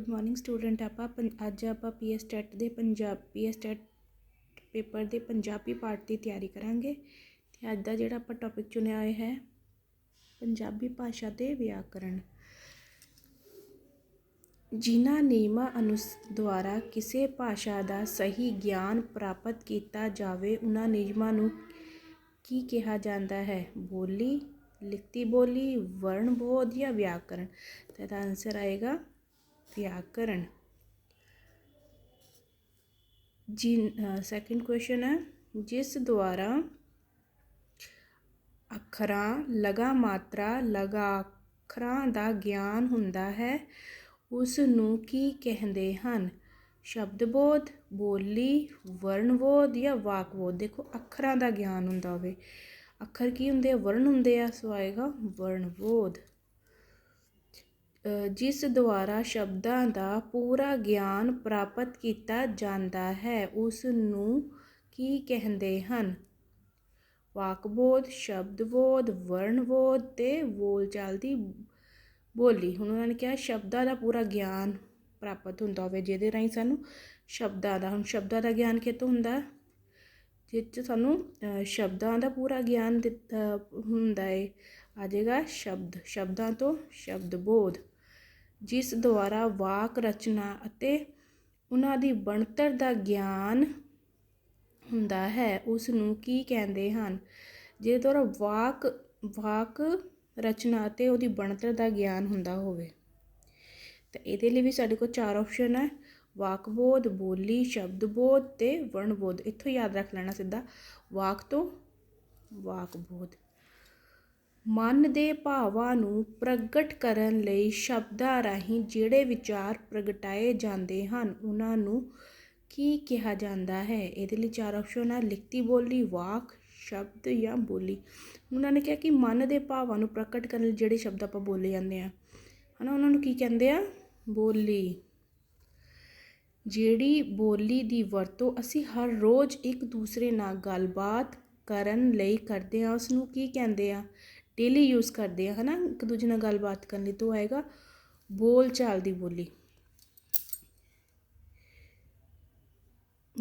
Good morning student ਆਪਾਂ ਪੰ- ਅੱਜ ਆਪਾਂ ਪੀਐਸ ਟੈਟ ਦੇ ਪੰਜਾਬ ਪੀਐਸ ਟੈਟ ਪੇਪਰ ਦੇ ਪੰਜਾਬੀ ਪਾਰਟ ਦੀ ਤਿਆਰੀ ਕਰਾਂਗੇ ਤੇ ਅੱਜ ਦਾ ਜਿਹੜਾ ਆਪਾਂ ਟੌਪਿਕ ਚੁਣਿਆ ਹੋਇਆ ਹੈ, ਪੰਜਾਬੀ ਭਾਸ਼ਾ ਦੇ ਵਿਆਕਰਣ। ਜਿਨ੍ਹਾਂ ਨਿਯਮਾਂ ਅਨੁਸ ਦੁਆਰਾ ਕਿਸੇ ਭਾਸ਼ਾ ਦਾ ਸਹੀ ਗਿਆਨ ਪ੍ਰਾਪਤ ਕੀਤਾ ਜਾਵੇ ਉਹਨਾਂ ਨਿਯਮਾਂ ਨੂੰ ਕੀ ਕਿਹਾ ਜਾਂਦਾ ਹੈ? ਬੋਲੀ, ਲਿਖਤੀ ਬੋਲੀ ਵਰਣ ਬੋਧ ਜਾਂ ਵਿਆਕਰਣ? ਤਾਂ ਇਹਦਾ ਆਨਸਰ ਆਏਗਾ ਵਿਆਕਰਣ ਜੀ ਸੈਕਿੰਡ ਕੁਐਸਚਨ ਹੈ। ਜਿਸ ਦੁਆਰਾ ਅੱਖਰਾਂ ਲਗਾ ਮਾਤਰਾ ਲਗਾ ਅੱਖਰਾਂ ਦਾ ਗਿਆਨ ਹੁੰਦਾ ਹੈ ਉਸ ਨੂੰ ਕੀ ਕਹਿੰਦੇ ਹਨ? ਸ਼ਬਦਬੋਧ ਬੋਲੀ ਵਰਣਬੋਧ ਜਾਂ ਵਾਕਬੋਧ ਦੇਖੋ ਅੱਖਰਾਂ ਦਾ ਗਿਆਨ ਹੁੰਦਾ ਹੋਵੇ। ਅੱਖਰ ਕੀ ਹੁੰਦੇ ਆ? ਵਰਣ ਹੁੰਦੇ ਆ। ਸੋ ਆਏਗਾ ਵਰਣਬੋਧ ਅ, ਜਿਸ ਦੁਆਰਾ ਸ਼ਬਦਾਂ ਦਾ ਪੂਰਾ ਗਿਆਨ ਪ੍ਰਾਪਤ ਕੀਤਾ ਜਾਂਦਾ ਹੈ, ਉਸ ਨੂੰ ਕੀ ਕਹਿੰਦੇ ਹਨ? ਵਾਕਬੋਧ, ਸ਼ਬਦਬੋਧ, ਵਰਣਬੋਧ ਤੇ ਬੋਲਚਾਲ ਦੀ ਬੋਲੀ। ਹੁਣ ਉਹਨਾਂ ਨੇ ਕਿਹਾ ਸ਼ਬਦਾਂ ਦਾ ਪੂਰਾ ਗਿਆਨ ਪ੍ਰਾਪਤ ਹੁੰਦਾ ਹੋਵੇ, ਜਿਹਦੇ ਰਾਹੀਂ ਸਾਨੂੰ ਸ਼ਬਦਾਂ ਦਾ, ਹੁਣ ਸ਼ਬਦਾਂ ਦਾ ਗਿਆਨ ਕਿਤੋਂ ਹੁੰਦਾ? ਜਿਸ 'ਚ ਸਾਨੂੰ ਸ਼ਬਦਾਂ ਦਾ ਪੂਰਾ ਗਿਆਨ ਦਿੱਤਾ ਹੁੰਦਾ ਹੈ ਆ ਜਾਏਗਾ ਸ਼ਬਦ, ਸ਼ਬਦਾਂ ਤੋਂ ਸ਼ਬਦ ਬੋਧ ਜਿਸ ਦੁਆਰਾ ਵਾਕ ਰਚਨਾ ਅਤੇ ਉਹਨਾਂ ਦੀ ਬਣਤਰ ਦਾ ਗਿਆਨ ਹੁੰਦਾ ਹੈ ਉਸ ਨੂੰ ਕੀ ਕਹਿੰਦੇ ਹਨ? ਜਿਹਦੇ ਦੁਆਰਾ ਵਾਕ ਵਾਕ ਰਚਨਾ ਅਤੇ ਉਹਦੀ ਬਣਤਰ ਦਾ ਗਿਆਨ ਹੁੰਦਾ ਹੋਵੇ। ਤਾਂ ਇਹਦੇ ਲਈ ਵੀ ਸਾਡੇ ਕੋਲ ਚਾਰ ਆਪਸ਼ਨ ਹੈ। ਵਾਕ ਬੋਧ ਬੋਲੀ ਸ਼ਬਦ ਬੋਧ ਤੇ ਵਰਣਬੋਧ। ਇੱਥੋਂ ਯਾਦ ਰੱਖ ਲੈਣਾ ਸਿੱਧਾ। ਵਾਕ ਤੋਂ ਵਾਕ ਬੋਧ ਮਨ ਦੇ ਭਾਵਾਂ ਨੂੰ ਪ੍ਰਗਟ ਕਰਨ ਲਈ ਸ਼ਬਦਾਂ ਰਾਹੀਂ ਜਿਹੜੇ ਵਿਚਾਰ ਪ੍ਰਗਟਾਏ ਜਾਂਦੇ ਹਨ, ਉਹਨਾਂ ਨੂੰ ਕੀ ਕਿਹਾ ਜਾਂਦਾ ਹੈ? ਇਹਦੇ ਲਈ ਚਾਰ ਆਪਸ਼ਨ ਹੈ ਲਿਖਤੀ ਬੋਲੀ, ਵਾਕ, ਸ਼ਬਦ ਜਾਂ ਬੋਲੀ। ਉਹਨਾਂ ਨੇ ਕਿਹਾ ਕਿ ਮਨ ਦੇ ਭਾਵਾਂ ਨੂੰ ਪ੍ਰਗਟ ਕਰਨ ਲਈ ਜਿਹੜੇ ਸ਼ਬਦ ਆਪਾਂ ਬੋਲੇ ਜਾਂਦੇ ਆ। ਹਨਾ, ਉਹਨਾਂ ਨੂੰ ਕੀ ਕਹਿੰਦੇ ਆ? ਬੋਲੀ। ਜਿਹੜੀ ਬੋਲੀ ਦੀ ਵਰਤੋਂ ਅਸੀਂ ਹਰ ਰੋਜ਼ ਇੱਕ ਦੂਸਰੇ ਨਾਲ ਗੱਲਬਾਤ ਕਰਨ ਲਈ ਕਰਦੇ ਆ ਉਸ ਨੂੰ ਕੀ ਕਹਿੰਦੇ ਆ? ਡੇਲੀ ਯੂਜ਼ ਕਰਦੇ ਆ ਹਨਾ? ਇੱਕ ਦੂਜੇ ਨਾਲ ਗੱਲਬਾਤ ਕਰਨ ਲਈ ਤੋਂ ਆਏਗਾ ਬੋਲ ਚਾਲ ਦੀ ਬੋਲੀ।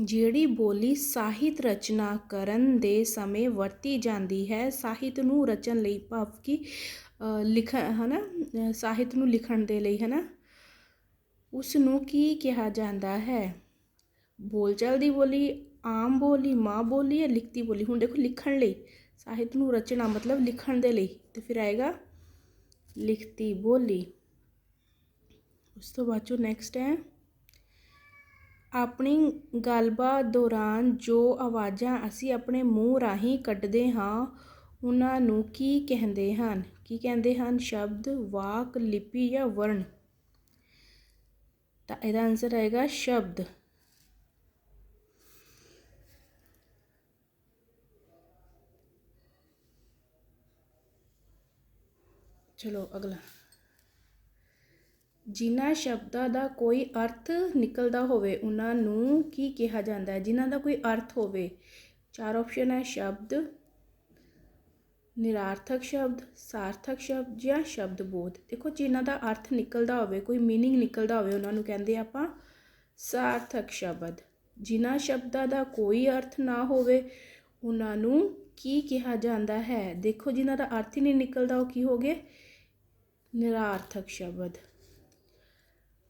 ਜਿਹੜੀ ਬੋਲੀ ਸਾਹਿਤ ਰਚਨਾ ਕਰਨ ਦੇ ਸਮੇਂ ਵਰਤੀ ਜਾਂਦੀ ਹੈ ਸਾਹਿਤ ਨੂੰ ਰਚਨ ਲਈ ਭਾਵ ਕਿ ਲਿਖ ਹਨਾ? ਅ, ਸਾਹਿਤ ਨੂੰ ਲਿਖਣ ਦੇ ਲਈ ਹਨਾ? ਉਸ ਨੂੰ ਕੀ ਕਿਹਾ ਜਾਂਦਾ ਹੈ? ਬੋਲਚਾਲ ਦੀ ਬੋਲੀ ਆਮ ਬੋਲੀ ਮਾਂ ਬੋਲੀ ਜਾਂ ਲਿਖਤੀ ਬੋਲੀ? ਹੁਣ ਦੇਖੋ ਲਿਖਣ ਲਈ। ਸਾਹਿਤ ਨੂੰ ਰਚਨਾ ਮਤਲਬ ਲਿਖਣ ਦੇ ਲਈ। ਤੇ ਫਿਰ ਆਏਗਾ ਲਿਖਤੀ ਬੋਲੀ। ਉਸ ਤੋਂ ਬਾਅਦ ਚੋ ਨੈਕਸਟ ਹੈ। ਆਪਣੀ ਗੱਲਬਾਤ ਦੌਰਾਨ ਜੋ ਆਵਾਜ਼ਾਂ ਅਸੀਂ ਆਪਣੇ ਮੂੰਹ ਰਾਹੀਂ ਕੱਢਦੇ ਹਾਂ, ਉਹਨਾਂ ਨੂੰ ਕੀ ਕਹਿੰਦੇ ਹਨ? ਕੀ ਕਹਿੰਦੇ ਹਨ? ਸ਼ਬਦ, ਵਾਕ, ਲਿਪੀ ਜਾਂ ਵਰਣ? ਤਾਂ ਇਹਦਾ ਆਨਸਰ ਆਏਗਾ ਸ਼ਬਦ। ਚਲੋ ਅਗਲਾ ਜਿਨ੍ਹਾਂ ਸ਼ਬਦਾਂ ਦਾ ਕੋਈ ਅਰਥ ਨਿਕਲਦਾ ਹੋਵੇ ਉਹਨਾਂ ਨੂੰ ਕੀ ਕਿਹਾ ਜਾਂਦਾ ਹੈ ਜਿਨ੍ਹਾਂ ਦਾ ਕੋਈ ਅਰਥ ਹੋਵੇ ਚਾਰ ਆਪਸ਼ਨ ਹੈ ਸ਼ਬਦ ਨਿਰਾਰਥਕ ਸ਼ਬਦ ਸਾਰਥਕ ਸ਼ਬਦ ਜਾਂ ਸ਼ਬਦ ਬੋਧ ਦੇਖੋ ਜਿਨ੍ਹਾਂ ਦਾ ਅਰਥ ਨਿਕਲਦਾ ਹੋਵੇ ਕੋਈ मीनिंग ਨਿਕਲਦਾ ਹੋਵੇ ਉਹਨਾਂ ਨੂੰ ਕਹਿੰਦੇ ਆਪਾਂ ਸਾਰਥਕ ਸ਼ਬਦ ਜਿਨ੍ਹਾਂ ਸ਼ਬਦਾਂ ਦਾ ਕੋਈ ਅਰਥ ਨਾ ਹੋਵੇ ਉਹਨਾਂ ਨੂੰ ਕੀ ਕਿਹਾ ਜਾਂਦਾ ਹੈ ਦੇਖੋ ਜਿਨ੍ਹਾਂ ਦਾ ਅਰਥ ਹੀ ਨਹੀਂ ਨਿਕਲਦਾ ਉਹ ਕੀ ਹੋ ਗਏ ਨਿਰਾਰਥਕ ਸ਼ਬਦ।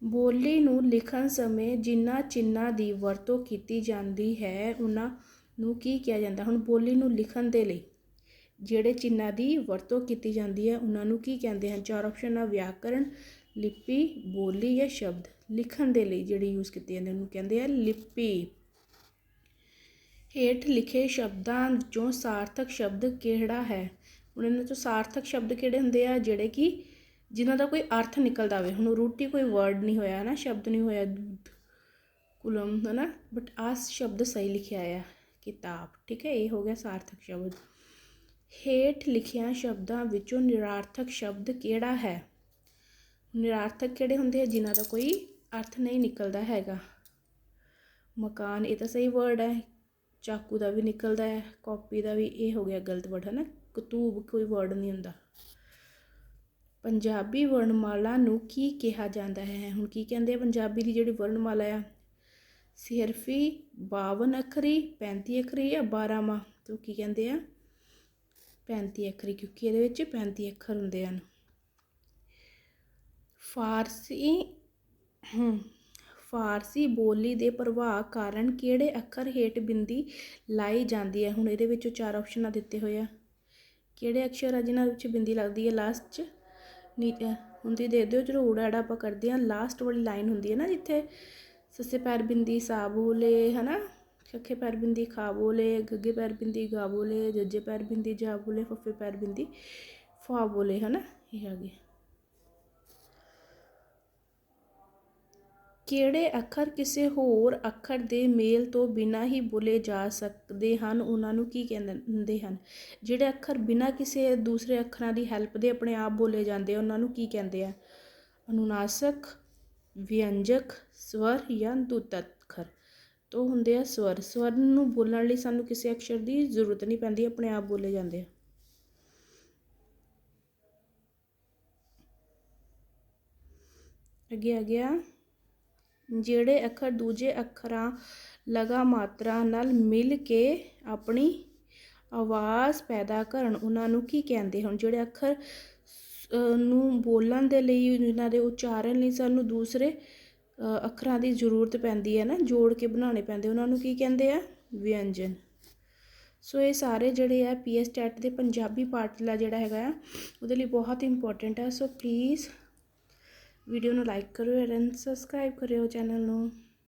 ਬੋਲੀ ਨੂੰ ਲਿਖਣ ਸਮੇਂ ਜਿਨ੍ਹਾਂ ਚਿੰਨ੍ਹਾਂ ਦੀ ਵਰਤੋਂ ਕੀਤੀ ਜਾਂਦੀ ਹੈ, ਉਹਨਾਂ ਨੂੰ ਕੀ ਕਿਹਾ ਜਾਂਦਾ? ਹੁਣ ਬੋਲੀ ਨੂੰ ਲਿਖਣ ਦੇ ਲਈ ਜਿਹੜੇ ਚਿੰਨ੍ਹਾਂ ਦੀ ਵਰਤੋਂ ਕੀਤੀ ਜਾਂਦੀ ਹੈ, ਉਹਨਾਂ ਨੂੰ ਕੀ ਕਹਿੰਦੇ ਹਨ? ਚਾਰ ਆਪਸ਼ਨ ਆ ਵਿਆਕਰਣ, ਲਿਪੀ, ਬੋਲੀ ਜਾਂ ਸ਼ਬਦ। ਲਿਖਣ ਦੇ ਲਈ ਜਿਹੜੀ ਯੂਜ਼ ਕੀਤੀ ਜਾਂਦੀ ਉਹਨੂੰ ਕਹਿੰਦੇ ਆ ਲਿਪੀ। ਹੇਠ ਲਿਖੇ ਸ਼ਬਦਾਂ ਵਿੱਚੋਂ ਸਾਰਥਕ ਸ਼ਬਦ ਕਿਹੜਾ ਹੈ? ਹੁਣ ਇਹਨਾਂ ਚੋਂ ਸਾਰਥਕ ਸ਼ਬਦ ਕਿਹੜੇ ਹੁੰਦੇ ਆ? ਜਿਹੜੇ ਕਿ ਜਿਨ੍ਹਾਂ ਦਾ ਕੋਈ ਅਰਥ ਨਿਕਲਦਾ ਹੋਵੇ ਹੁਣ ਰੋਟੀ ਕੋਈ ਵਰਡ ਨਹੀਂ ਹੋਇਆ, ਨਾ ਸ਼ਬਦ ਨਹੀਂ ਹੋਇਆ ਦੁੱਧ ਕੁਲਮ ਹੈ ਨਾ ਬਟ ਆ ਸ਼ਬਦ ਸਹੀ ਲਿਖਿਆ ਆ, ਕਿਤਾਬ, ਠੀਕ ਹੈ? ਇਹ ਹੋ ਗਿਆ ਸਾਰਥਕ ਸ਼ਬਦ। ਹੇਠ ਲਿਖਿਆ ਸ਼ਬਦਾਂ ਵਿੱਚੋਂ ਨਿਰਾਰਥਕ ਸ਼ਬਦ ਕਿਹੜਾ ਹੈ? ਨਿਰਾਰਥਕ ਕਿਹੜੇ ਹੁੰਦੇ ਆ? ਜਿਨ੍ਹਾਂ ਦਾ ਕੋਈ ਅਰਥ ਨਹੀਂ ਨਿਕਲਦਾ ਹੈਗਾ। ਮਕਾਨ, ਇਹ ਤਾਂ ਸਹੀ ਵਰਡ ਹੈ। ਚਾਕੂ ਦਾ ਵੀ ਨਿਕਲਦਾ ਹੈ, ਕਾਪੀ ਦਾ ਵੀ, ਇਹ ਹੋ ਗਿਆ ਗਲਤ ਵਰਡ ਹੈ ਨਾ ਕਤੂਬ ਕੋਈ ਵਰਡ ਨਹੀਂ ਹੁੰਦਾ। ਪੰਜਾਬੀ ਵਰਣਮਾਲਾ ਨੂੰ ਕੀ ਕਿਹਾ ਜਾਂਦਾ ਹੈ? ਹੁਣ ਕੀ ਕਹਿੰਦੇ ਆ ਪੰਜਾਬੀ ਦੀ ਜਿਹੜੀ ਵਰਣਮਾਲਾ ਆ? ਸਿਰਫੀ 52 ਅੱਖਰੀ 35 ਅੱਖਰੀ ਜਾਂ 12 ਤੋਂ ਕੀ ਕਹਿੰਦੇ ਆ? 35 ਅੱਖਰੀ, ਕਿਉਂਕਿ ਇਹਦੇ ਵਿੱਚ 35 ਅੱਖਰ ਹੁੰਦੇ ਹਨ। ਫਾਰਸੀ ਫਾਰਸੀ ਬੋਲੀ ਦੇ ਪ੍ਰਭਾਵ ਕਾਰਨ ਕਿਹੜੇ ਅੱਖਰ ਹੇਠ ਬਿੰਦੀ ਲਾਈ ਜਾਂਦੀ ਹੈ? ਹੁਣ ਇਹਦੇ ਵਿੱਚੋਂ ਚਾਰ ਆਪਸ਼ਨਾਂ ਦਿੱਤੇ ਹੋਏ ਆ। ਕਿਹੜੇ ਅਕਸ਼ਰ ਆ ਜਿਨ੍ਹਾਂ ਵਿੱਚ ਬਿੰਦੀ ਲੱਗਦੀ ਹੈ? ਲਾਸਟ 'ਚ ਨੀ ਹੁਣ ਤੁਸੀਂ ਦੇ ਦਿਓ, ਜਦੋਂ ਊੜਾ ਆਪਾਂ ਕਰਦੇ ਹਾਂ ਲਾਸਟ ਵਾਲੀ ਲਾਈਨ ਹੁੰਦੀ ਹੈ ਨਾ ਜਿੱਥੇ ਸੱਸੇ ਪੈਰ ਬਿੰਦੀ ਸਾ ਬੋਲੇ ਹਨਾ? ਖੱਖੇ ਪੈਰ ਬਿੰਦੀ ਖਾ ਬੋਲੇ ਗੱਗੇ ਪੈਰ ਬਿੰਦੀ ਗਾ ਬੋਲੇ ਜੱਜੇ ਪੈਰ ਬਿੰਦੀ ਜਾ ਬੋਲੇ ਫੱਫੇ ਪੈਰ ਬਿੰਦੀ ਫਾ ਬੋਲੇ ਹਨਾ? ਇਹ ਆ ਗਏ। ਕਿਹੜੇ ਅੱਖਰ ਕਿਸੇ ਹੋਰ ਅੱਖਰ ਦੇ ਮੇਲ ਤੋਂ ਬਿਨਾਂ ਹੀ ਬੋਲੇ ਜਾ ਸਕਦੇ ਹਨ? ਉਹਨਾਂ ਨੂੰ ਕੀ ਕਹਿੰਦੇ ਹਨ? ਜਿਹੜੇ ਅੱਖਰ ਬਿਨਾਂ ਕਿਸੇ ਦੂਸਰੇ ਅੱਖਰਾਂ ਦੀ ਹੈਲਪ ਦੇ ਆਪਣੇ ਆਪ ਬੋਲੇ ਜਾਂਦੇ ਆ, ਉਹਨਾਂ ਨੂੰ ਕੀ ਕਹਿੰਦੇ ਆ? ਅਨੁਨਾਸਕ ਵਿਅੰਜਕ ਸਵਰ ਜਾਂ ਦੁੱਤ ਅੱਖਰ? ਤੋਂ ਹੁੰਦੇ ਆ ਸਵਰ। ਸਵਰ ਨੂੰ ਬੋਲਣ ਲਈ ਸਾਨੂੰ ਕਿਸੇ ਅਕਸ਼ਰ ਦੀ ਜ਼ਰੂਰਤ ਨਹੀਂ ਪੈਂਦੀ ਆਪਣੇ ਆਪ ਬੋਲੇ ਜਾਂਦੇ ਆ। ਅੱਗੇ ਆ ਗਿਆ। ਜਿਹੜੇ ਅੱਖਰ ਦੂਜੇ ਅੱਖਰਾਂ ਲਗਾ ਮਾਤਰਾ ਨਾਲ ਮਿਲ ਕੇ ਆਪਣੀ ਆਵਾਜ਼ ਪੈਦਾ ਕਰਨ, ਉਹਨਾਂ ਨੂੰ ਕੀ ਕਹਿੰਦੇ ਹਨ? ਜਿਹੜੇ ਅੱਖਰ ਨੂੰ ਬੋਲਣ ਦੇ ਲਈ, ਇਹਨਾਂ ਦੇ ਉਚਾਰਨ ਲਈ ਸਾਨੂੰ ਦੂਸਰੇ ਅੱਖਰਾਂ ਦੀ ਜ਼ਰੂਰਤ ਪੈਂਦੀ ਹੈ ਨਾ, ਜੋੜ ਕੇ ਬਣਾਉਣੇ ਪੈਂਦੇ, ਉਹਨਾਂ ਨੂੰ ਕੀ ਕਹਿੰਦੇ ਆ? ਵਿਅੰਜਨ। ਸੋ ਇਹ ਸਾਰੇ ਜਿਹੜੇ ਆ ਪੀਐਸ ਟੈਟ ਦੇ ਪੰਜਾਬੀ ਪਾਰਟ ਦਾ ਜਿਹੜਾ ਹੈਗਾ ਆ, ਉਹਦੇ ਲਈ ਬਹੁਤ ਇੰਪੋਰਟੈਂਟ ਆ, ਸੋ ਪਲੀਜ਼ ਵੀਡੀਓ ਨੂੰ ਲਾਈਕ ਕਰਿਓ ਐਂਡ ਸਬਸਕ੍ਰਾਈਬ ਕਰਿਓ ਚੈਨਲ ਨੂੰ।